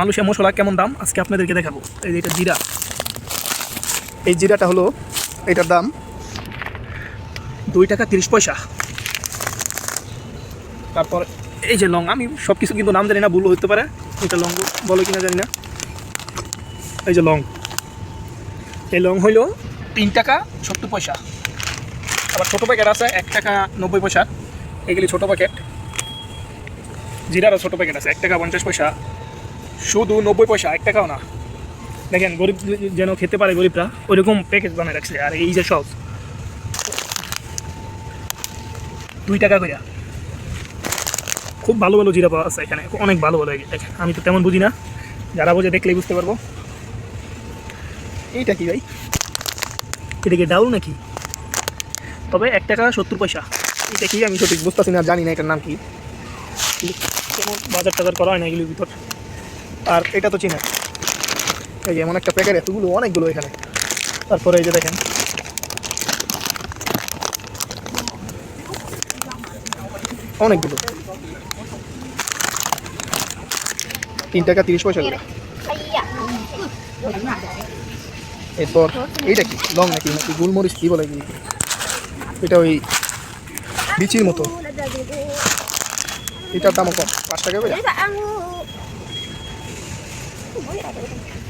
মানুষের মশলা কেমন দাম? আজকে আপনাদেরকে দেখাবো। এই যে এটা জিরা। এই জিরাটা হলো, এটার দাম দুই টাকা তিরিশ পয়সা। তারপর এই যে লং, আমি সব কিছু কিন্তু নাম জানি না ভুল হতে পারে। এটা লং বলো কিনা জানি না। এই যে লং। এই লং হইল তিন টাকা সত্তর পয়সা। আবার ছোটো প্যাকেট আছে এক টাকা নব্বই পয়সা। এগুলি ছোটো প্যাকেট জিরারও ছোটো প্যাকেট আছে, এক টাকা পঞ্চাশ পয়সা। শুধু নব্বই পয়সা, এক টাকাও না। দেখেন, গরিব যেন খেতে পারে গরিবরা, ওইরকম প্যাকেজ বানিয়ে রাখছে। আর এই যে সব, দুই টাকা করে খুব ভালো ভালো জিরা পাওয়া আছে এখানে, অনেক ভালো ভালো দেখেন, আমি তো তেমন বুঝি না। যারা বোঝে দেখলেই বুঝতে পারব। এইটা কি ভাই? এটা কি ডাউল নাকি? তবে এক টাকা সত্তর পয়সা। এটা কি আমি সঠিক বুঝতেছি না, জানি না এটার নাম কি। বাজার টাজার করা হয় না এগুলোর ভিতর। আর এটা তো চিনা। এই যে এমন একটা প্যাকেট এতগুলো, অনেকগুলো এখানে। তারপরে এই যে দেখেন। অনেকগুলো। তিন টাকা তিরিশ পয়সা করে। এরপর এইটা কি? লং নাকি? নাকি গোলমরিচ কি বলে এটা ওই বিচির মতো। এটার দামও কম। পাঁচ টাকা করে?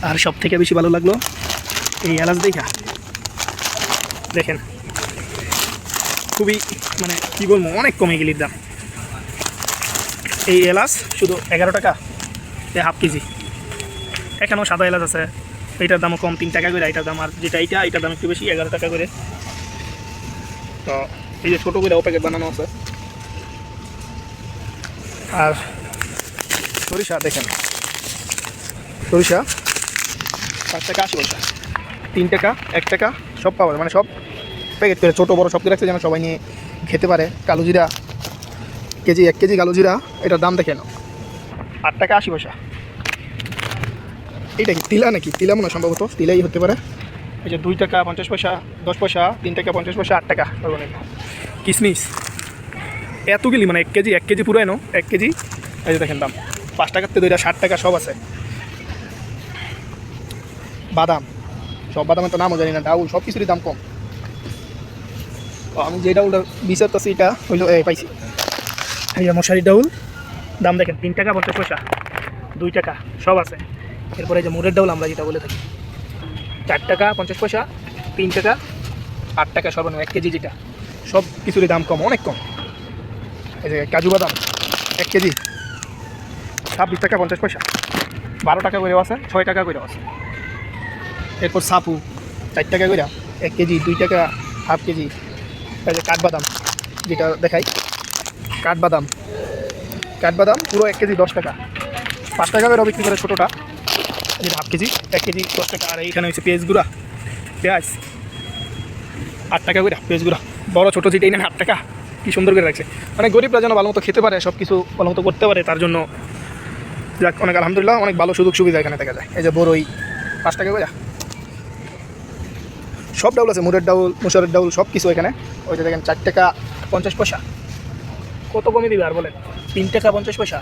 আর সব থেকে বেশি ভালো লাগল এই এলাচ দেখা। দেখেন, খুবই মানে কি বলব, অনেক কমে গেলির দাম। এই এলাচ শুধু এগারো টাকা, এ হাফ কেজি। এখানেও সাদা এলাচ আছে। এইটার দামও কম, তিন টাকা করে। এটার দাম আর যেটা এইটা এটার দাম একটু বেশি, এগারো টাকা করে। তো এই যে ছোটো করে ও প্যাকেট বানানো আছে। আর সরিষা দেখেন। সরিষা, পাঁচ টাকা, আশি পয়সা। তিন টাকা, এক টাকা, সব পাওয়া মানে সব প্যাকেট করে, ছোটো, বড়ো সব রাখছে, যেন সবাই নিয়ে খেতে পারে। কালো জিরা, কেজি, এক কেজি কালো জিরা, এটার দাম দেখেন আট টাকা, আশি পয়সা। এইটা কি, তিলা নাকি? তিলা মনে সম্ভবত, তিলাই হতে পারে। এই যে দুই টাকা পঞ্চাশ পয়সা, দশ পয়সা, তিন টাকা পঞ্চাশ পয়সা, আট টাকা কিসমিস। এতগুলি মানে এক কেজি এক কেজি পুরো এনো এক কেজি। এই যে দেখেন দাম, পাঁচ টাকার থেকে দুইটা, ষাট টাকা সব আছে। বাদাম। সব বাদামের তো নামও জানি না, ডাউল, সব কিছুরই দাম কম। আমি যে ডাউলটা বিচারতেছি এটা হইল পাইছি। এই যে মশারি ডাউল, দাম দেখেন, তিন টাকা পঞ্চাশ পয়সা, দুই টাকা, সব আছে। এরপরে এই যে মুড়ের ডাউল আমরা যেটা বলে থাকি। চার টাকা পঞ্চাশ পয়সা, তিন টাকা, আট টাকা সর্বনিম্ন, এক কেজি যেটা। সব কিছুরই দাম কম, অনেক কম। এই যে কাজু বাদাম, এক কেজি, ছাব্বিশ টাকা পঞ্চাশ পয়সা। বারো টাকা করেও আছে, ছয় টাকা করেও আছে। এরপর সাপু, চার টাকা করে এক কেজি, দুই টাকা হাফ কেজি। এই যে কাঠবাদাম, যেটা দেখাই, কাঠবাদাম। কাঠবাদাম পুরো এক কেজি দশ টাকা। পাঁচ টাকা করে বিক্রি করে ছোটোটা যেটা হাফ কেজি, এক কেজি দশ টাকা। আর এইখানে হচ্ছে পেঁয়াজ গুঁড়া, পেঁয়াজ। আট টাকা করে পেঁয়াজ গুঁড়া। বড়ো, ছোটো যেটাই নেন, আট টাকা। কী সুন্দর করে রাখছে। মানে গরিবরা যেন ভালো মতো খেতে পারে সব কিছু ভালো মতো করতে পারে, তার জন্য যাক, অনেক আলহামদুলিল্লাহ, অনেক ভালো সুযোগ সুবিধা এখানে দেখা যায়। এই যে বড়ই পাঁচ টাকা করে সব ডাউল আছে মুড়ের ডাউল মুসুরের ডাউল সব কিছু এখানে। ওই যে দেখেন, চার টাকা পঞ্চাশ পয়সা। কত কমে দিবে আর বলেন? তিন টাকা পঞ্চাশ পয়সা।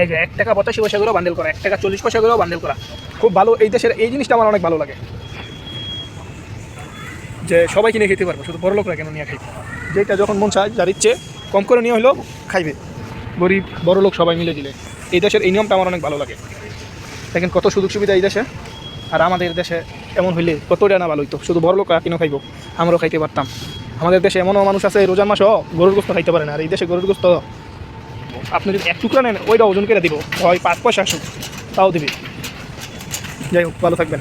এই যে এক টাকা পঁচাশি পয়সা করেও বান্ডেল করা, এক টাকা চল্লিশ পয়সা করেও বান্ডেল করা। খুব ভালো, এই দেশের, এই জিনিসটা আমার অনেক ভালো লাগে। যে সবাই কিনে খেতে পারব, শুধু বড় লোকরা কেন নিয়ে খাইবে? যেটা যখন মন চায়, যার ইচ্ছে, কম করে নিয়ে হলেও খাইবে। গরিব বড় লোক সবাই মিলে দিলে। এই দেশের এই নিয়মটা আমার অনেক ভালো লাগে। দেখেন কত সুযোগ সুবিধা এই দেশে। আর আমাদের দেশে এমন হইলে কতটা না ভালো হইতো? শুধু বড় লোক কিনো খাইবো, আমরাও খাইতে পারতাম। আমাদের দেশে এমনও মানুষ আছে, রোজার মাসও গরুর গোস্ত খাইতে পারে না, আর এই দেশে গরুর গোস্ত আপনি যদি এক টুকরা নেন, ওইটা ওজন করে দিব। হয় পাঁচ পয়সা আসুক, তাও দিবি। যাই হোক, ভালো থাকবেন।